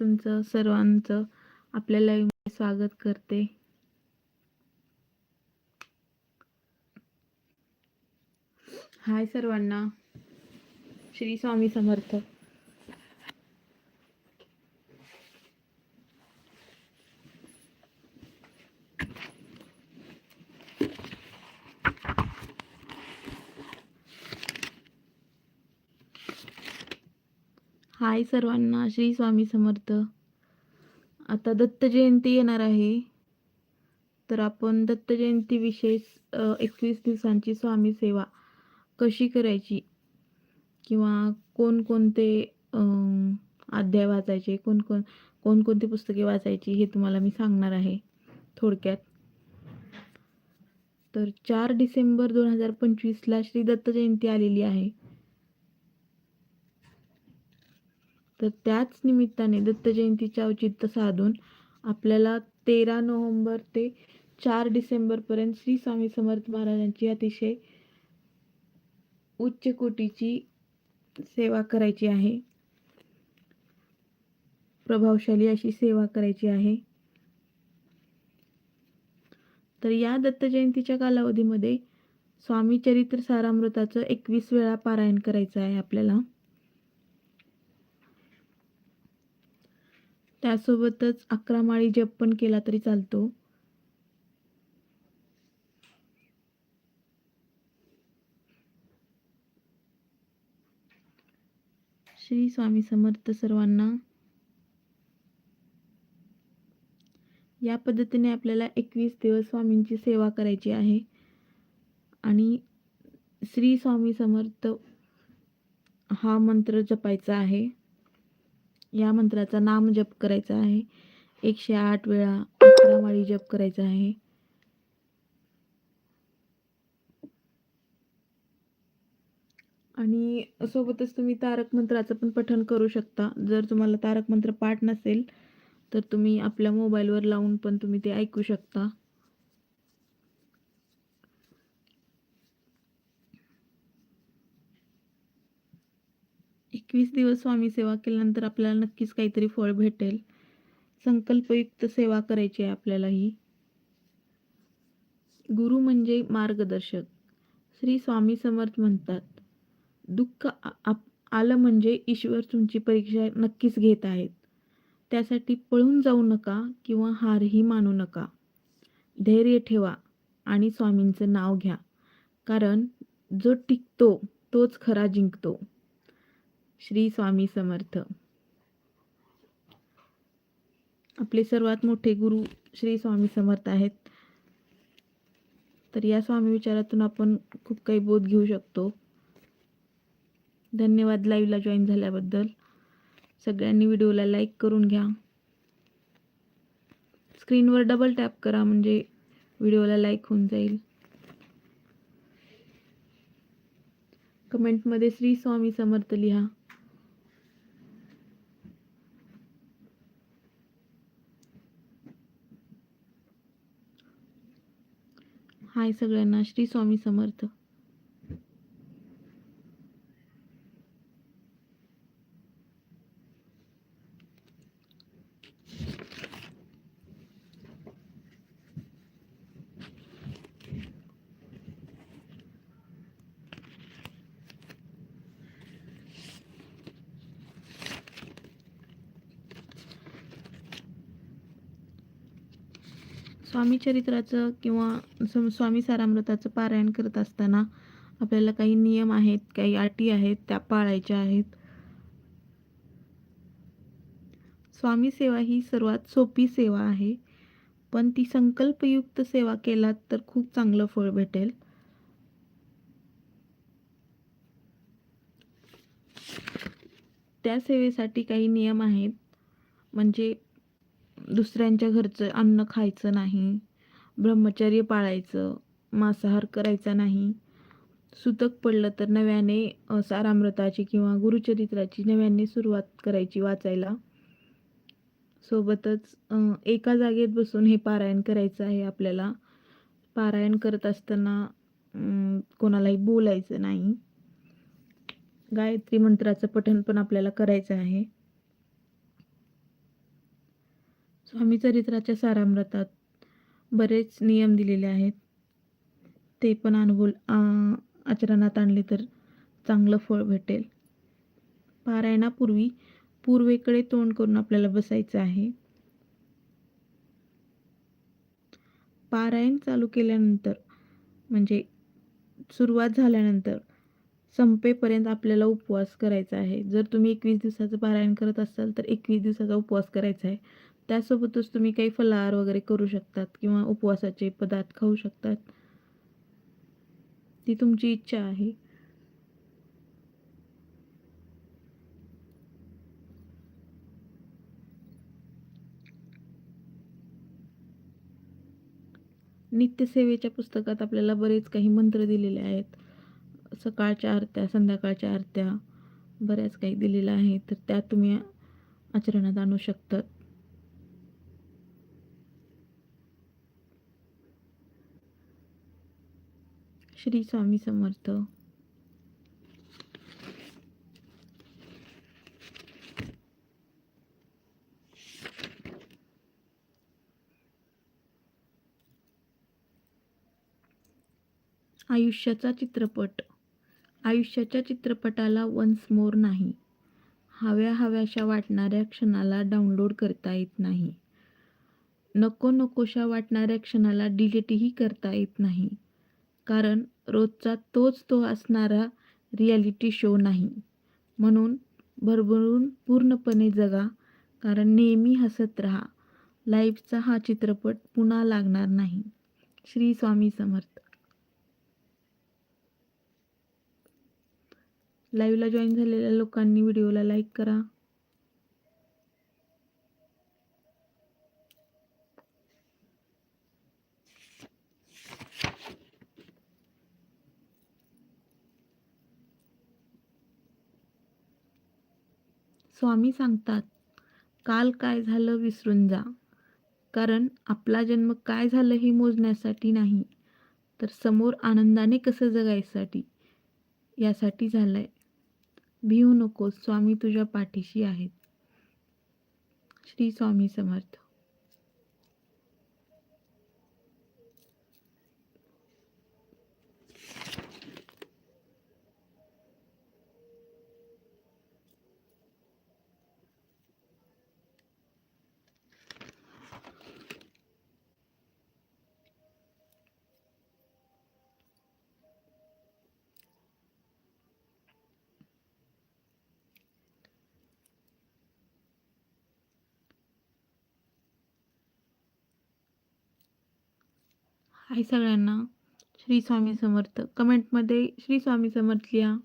तुमचं सर्वांचं आपल्या लाईव्ह स्वागत करते. हाय सर्वांना. श्री स्वामी समर्थ. हाय सर्वांना श्री स्वामी समर्थ. आता दत्त जयंती येणार आहे. तर आपण दत्त जयंतीविषयी एकवीस दिवसांची स्वामी सेवा कशी करायची? किंवा कोणकोणते अध्याय वाचायचे कोण कोण कोणकोणती पुस्तके वाचायची हे तुम्हाला मी सांगणार आहे थोडक्यात. तर चार डिसेंबर दोन हजार पंचवीसला श्री दत्त जयंती आलेली आहे. तर त्याच निमित्ताने दत्त जयंतीचे औचित्य साधून आपल्याला तेरा नोव्हेंबर ते चार डिसेंबरपर्यंत श्री स्वामी समर्थ महाराजांची अतिशय उच्च कोटीची सेवा करायची आहे. प्रभावशाली अशी सेवा करायची आहे. तर या दत्त जयंतीच्या कालावधीमध्ये स्वामी चरित्र सारामृताचं एकवीस वेळा पारायण करायचं आहे आपल्याला. त्यासोबतच अकरा माळी जप पण केला तरी चालतो. श्री स्वामी समर्थ सर्वांना या पद्धतीने आपल्याला एकवीस दिवस स्वामींची सेवा करायची आहे. आणि श्री स्वामी समर्थ हा मंत्र जपायचा आहे. या मंत्राचा नाम जप करायचा आहे. एकशे आठ वेळा अकरा माळी जप करायचा आहे. आणि सोबतच तुम्ही तारक मंत्राचं पण पठण करू शकता. जर तुम्हाला तारक मंत्र पाठ नसेल तर तुम्ही आपल्या मोबाईलवर लावून पण तुम्ही ते ऐकू शकता. एकवीस दिवस स्वामी सेवा केल्यानंतर आपल्याला नक्कीच काहीतरी फळ भेटेल. संकल्पयुक्त सेवा करायची आहे आपल्याला ही. गुरु म्हणजे मार्गदर्शक. श्री स्वामी समर्थ म्हणतात दुःख आ- आप- आलं म्हणजे ईश्वर तुमची परीक्षा नक्कीच घेत आहेत. त्यासाठी पळून जाऊ नका किंवा हारही मानू नका. धैर्य ठेवा आणि स्वामींचं नाव घ्या. कारण जो टिकतो तोच खरा जिंकतो. श्री स्वामी समर्थ. आपले सर्वात मोठे गुरु श्री स्वामी समर्थ आहेत. तर या स्वामी विचारातून आपण खूप काही बोध घेऊ शकतो. धन्यवाद लाईव्हला जॉईन झाल्याबद्दल. सगळ्यांनी व्हिडिओला लाईक करून घ्या. स्क्रीनवर डबल टॅप करा म्हणजे व्हिडिओला लाईक होऊन जाईल. कमेंटमध्ये श्री स्वामी समर्थ लिहा. हाय सगळ्यांना. श्री स्वामी समर्थ स्वामी चरित्राचं किंवा सम- स्वामी सारामृताचं पारायण करत असताना आपल्याला काही नियम आहेत काही अटी आहेत त्या पाळायच्या आहेत. स्वामी सेवा ही सर्वात सोपी सेवा आहे पण ती संकल्पयुक्त सेवा केलात तर खूप चांगलं फळ भेटेल. त्या सेवेसाठी काही नियम आहेत म्हणजे दुसऱ्यांच्या घरचं अन्न खायचं नाही ब्रह्मचर्य पाळायचं मांसाहार करायचा नाही. सुतक पडलं तर नव्याने सारामृताची किंवा गुरुचरित्राची नव्याने सुरुवात करायची वाचायला. सोबतच एका जागेत बसून हे पारायण करायचं आहे आपल्याला. पारायण करत असताना कोणालाही बोलायचं नाही. गायत्री मंत्राचं पठण पण आपल्याला करायचं आहे. स्वामी चरित्राच्या सारामृतात बरेच नियम दिलेले आहेत. ते पण अनुभव आचरणात आणले तर चांगलं फळ भेटेल. पारायणापूर्वी पूर्वेकडे तोंड करून आपल्याला बसायचं आहे. पारायण चालू केल्यानंतर म्हणजे सुरुवात झाल्यानंतर संपेपर्यंत आपल्याला उपवास करायचा आहे. जर तुम्ही एकवीस दिवसाचं पारायण करत असाल तर एकवीस दिवसाचा उपवास करायचा आहे. त्यासोबतच तुम्ही काही फलाहार वगैरे करू शकतात किंवा उपवासाचे पदार्थ खाऊ शकतात. ती तुमची इच्छा आहे. नित्यसेवेच्या पुस्तकात आपल्याला बरेच काही मंत्र दिलेले आहेत. सकाळच्या आरत्या संध्याकाळच्या आरत्या बऱ्याच काही दिलेल्या आहेत. तर त्या तुम्ही आचरणात आणू शकतात. श्री स्वामी समर्थ. आयुष्याचा चित्रपट. आयुष्याच्या चित्रपटाला वन्स मोर नाही. हव्या हव्याशा वाटणाऱ्या क्षणाला डाउनलोड करता येत नाही. नको नकोशा वाटणाऱ्या क्षणाला डिलीटही करता येत नाही. कारण रोजचा तोच तो असणारा रियालिटी शो नाही. म्हणून भरभरून पूर्णपणे जगा कारण नेहमी हसत राहा. लाईफचा हा चित्रपट पुन्हा लागणार नाही. श्री स्वामी समर्थ. लाईव्हला जॉईन झालेल्या लोकांनी व्हिडिओला लाईक करा. स्वामी सांगतात काल काय झालं विसरून जा. कारण आपला जन्म काय झालं हे मोजण्यासाठी नाही तर समोर आनंदाने कसं जगायसाठी यासाठी झालंय. भिवू नकोस स्वामी तुझ्या पाठीशी आहेत. श्री स्वामी समर्थ. हाय सगळ्यांना. श्री स्वामी समर्थ. कमेंटमध्ये श्री स्वामी समर्थ लिहा.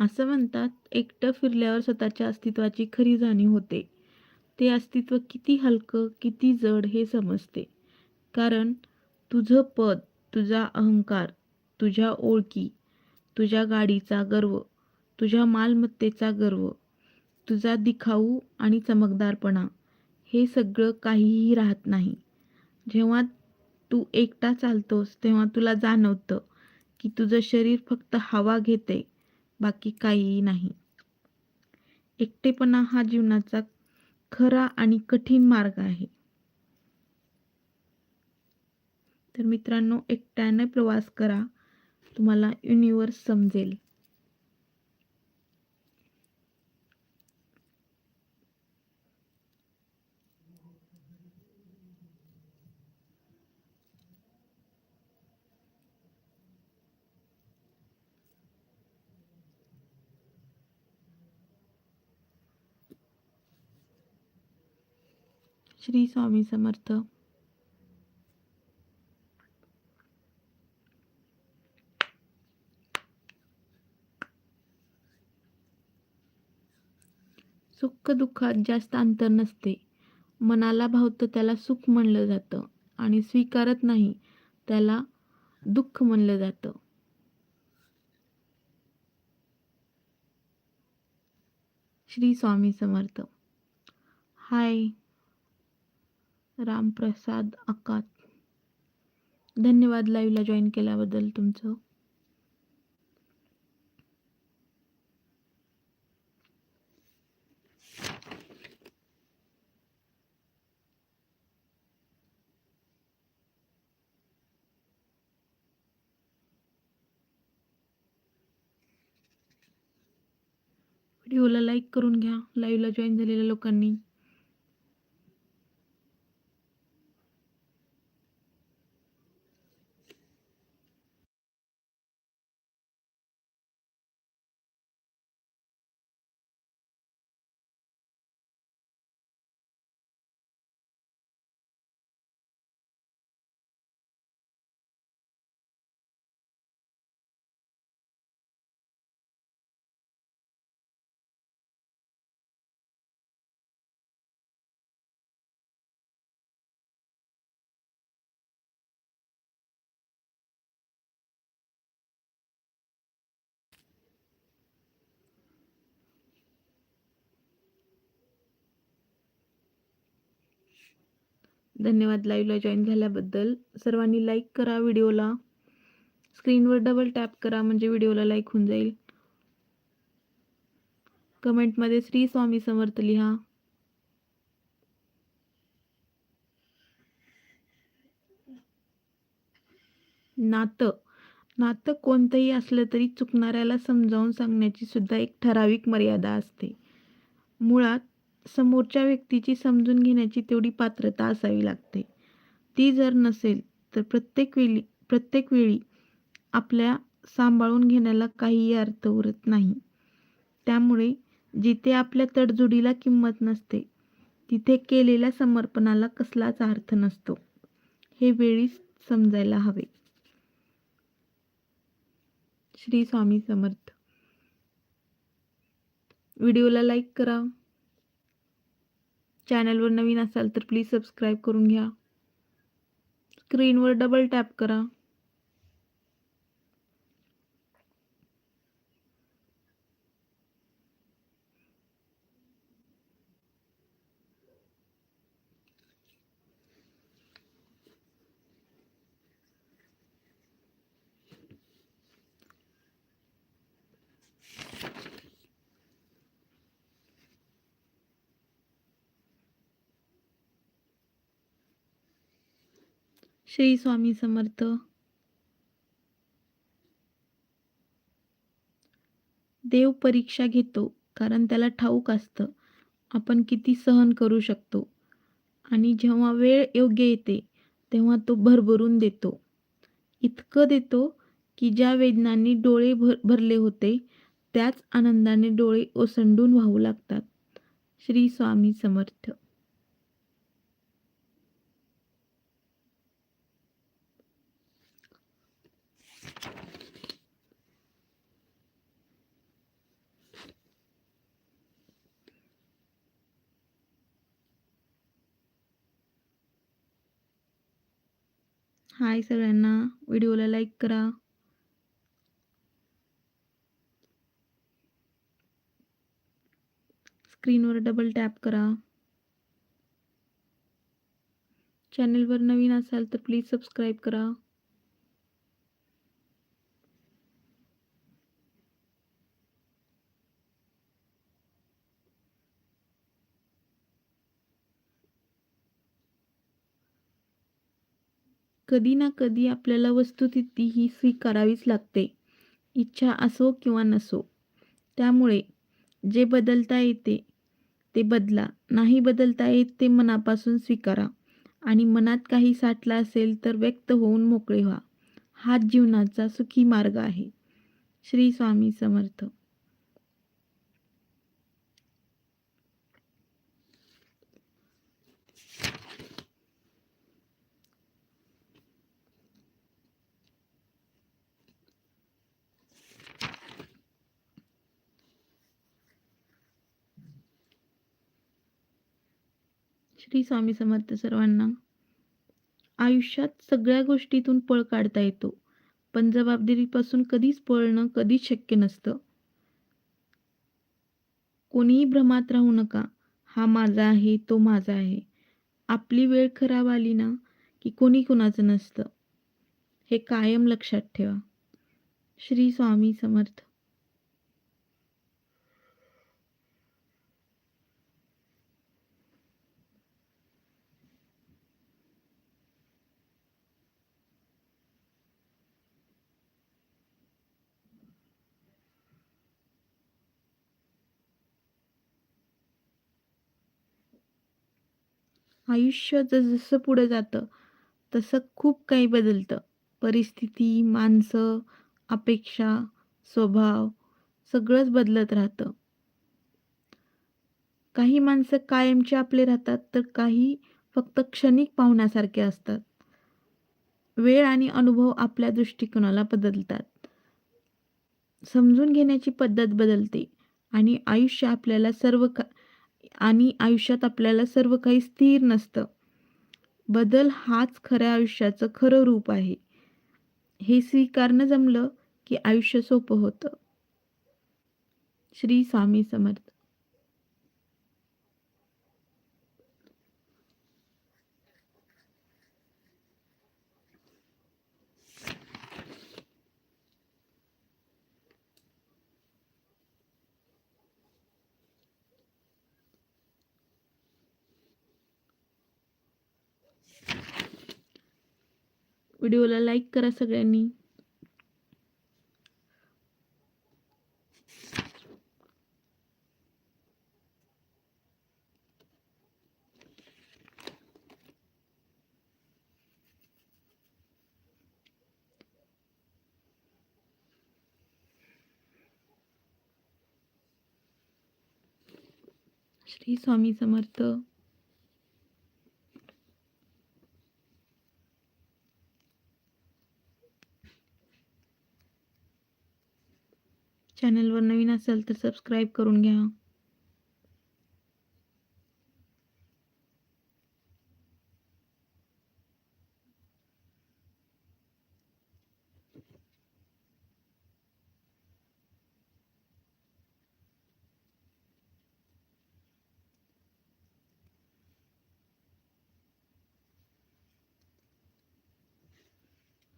असं म्हणतात एकटं फिरल्यावर स्वतःच्या अस्तित्वाची खरी जाणीव होते. ते अस्तित्व किती हलकं किती जड हे समजते. कारण तुझं पद तुझा अहंकार तुझ्या ओळखी तुझ्या गाडीचा गर्व तुझ्या मालमत्तेचा गर्व तुझा दिखाऊ आणि चमकदारपणा हे सगळं काहीही राहत नाही. जेव्हा तू एकटा चालतोस तेव्हा तुला जाणवतं की तुझं शरीर फक्त हवा घेते बाकी काहीही नाही. एकटेपणा हा जीवनाचा खरा आणि कठीण मार्ग आहे. तर मित्रांनो एकट्याने प्रवास करा. तुम्हाला युनिवर्स समजेल. श्री स्वामी समर्थ. सुख दुःखात जास्त अंतर नसते. मनाला भावतं त्याला सुख म्हणलं जातं आणि स्वीकारत नाही त्याला दुःख म्हणलं जातं. श्री स्वामी समर्थ. हाय. रामप्रसाद अकात. धन्यवाद लाईव्हला जॉईन केल्याबद्दल तुमचं. व्हिडिओला लाईक करून घ्या. लाईव्हला जॉईन झालेल्या लोकांनी. धन्यवाद लाईव्हला जॉईन झाल्याबद्दल. सर्वांनी लाईक करा व्हिडिओला स्क्रीनवर डबल टॅप करा म्हणजे व्हिडिओला लाईक होऊन जाईल. कमेंटमध्ये श्री स्वामी समर्थ लिहा. नातं. नातं कोणतंही असलं तरी चुकणाऱ्याला समजावून सांगण्याची सुद्धा एक ठराविक मर्यादा असते. मुळात समोरच्या व्यक्तीची समजून घेण्याची तेवढी पात्रता असावी लागते. ती जर नसेल तर प्रत्येक वेळी प्रत्येक वेळी आपल्या सांभाळून घेण्याला काहीही अर्थ उरत नाही. त्यामुळे जिथे आपल्या तडजोडीला किंमत नसते तिथे केलेल्या समर्पणाला कसलाच अर्थ नसतो. हे वेळीच समजायला हवे. श्री स्वामी समर्थ. व्हिडिओला लाईक करा. चॅनलवर नवीन असाल तर प्लीज सबस्क्राईब करून घ्या. स्क्रीनवर डबल टॅप करा. श्री स्वामी समर्थ. देव परीक्षा घेतो कारण त्याला ठाऊक असतं. आपण किती सहन करू शकतो. आणि जेव्हा वेळ योग्य येते तेव्हा तो भरभरून देतो. इतकं देतो की ज्या वेदनांनी डोळे भर भरले होते त्याच आनंदाने डोळे ओसंडून वाहू लागतात. श्री स्वामी समर्थ. हाय सगळ्यांना व्हिडिओला लाइक करा। स्क्रीनवर डबल टैप करा। चॅनलवर नवीन आल तो प्लीज़ सब्सक्राइब करा। कधी ना कधी आपल्याला वस्तुस्थिती ही स्वीकारावीच लागते. इच्छा असो किंवा नसो. त्यामुळे जे बदलता येते ते बदला. नाही बदलता येत ते मनापासून स्वीकारा. आणि मनात काही साठला असेल तर व्यक्त होऊन मोकळे व्हा. हा जीवनाचा सुखी मार्ग आहे. श्री स्वामी समर्थ. श्री स्वामी समर्थ सर्वांना आयुष्यात सगळ्या गोष्टीतून पळ काढता येतो. पण जबाबदारीपासून कधीच पळणं कधीच शक्य नसतं. कोणीही भ्रमात राहू नका. हा माझा आहे तो माझा आहे. आपली वेळ खराब आली ना की कोणी कुणाचं नसतं. हे कायम लक्षात ठेवा. श्री स्वामी समर्थ. आयुष्य जसं पुढे जातं तसं खूप काही बदलतं. परिस्थिती माणसं अपेक्षा स्वभाव सगळंच बदलत राहतं. काही माणसं कायमचे आपले राहतात तर काही फक्त क्षणिक पाहुण्यासारखे असतात. वेळ आणि अनुभव आपल्या दृष्टिकोनाला बदलतात. समजून घेण्याची पद्धत बदलते आणि आयुष्य आपल्याला सर्व का आणि आयुष्यात आपल्याला सर्व काही स्थिर नसतं. बदल हाच खऱ्या आयुष्याचं खरं रूप आहे. हे स्वीकारणं जमलं की आयुष्य सोपं होतं. श्री स्वामी समर्थ. व्हिडिओला लाईक करा सगळ्यांनी. श्री स्वामी समर्थ. चॅनलवर नवीन असाल तर सबस्क्राईब करून घ्या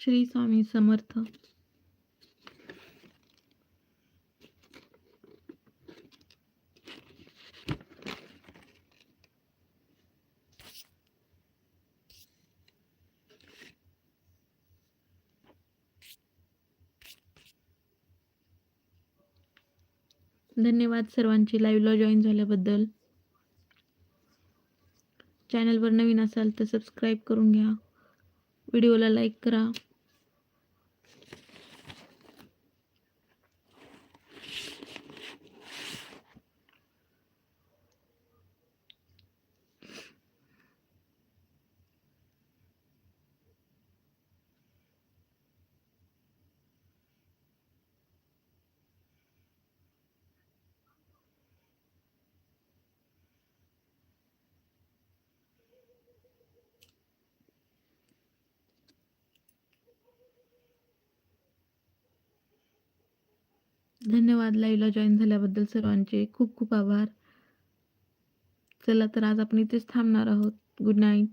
श्री स्वामी समर्थ। धन्यवाद सर्वांची लाईव्हला जॉईन झाल्याबद्दल. चॅनलवर नवीन असाल तर सबस्क्राईब करून घ्या. व्हिडिओला लाईक करा. धन्यवाद लाईव्हला जॉईन झाल्याबद्दल सर्वांचे खूप खूप आभार. चला तर आज आपण इथेच थांबणार आहोत. Good night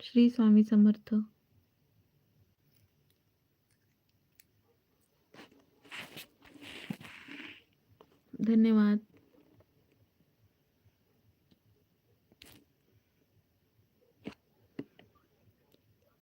Shri Swami Samarth. धन्यवाद.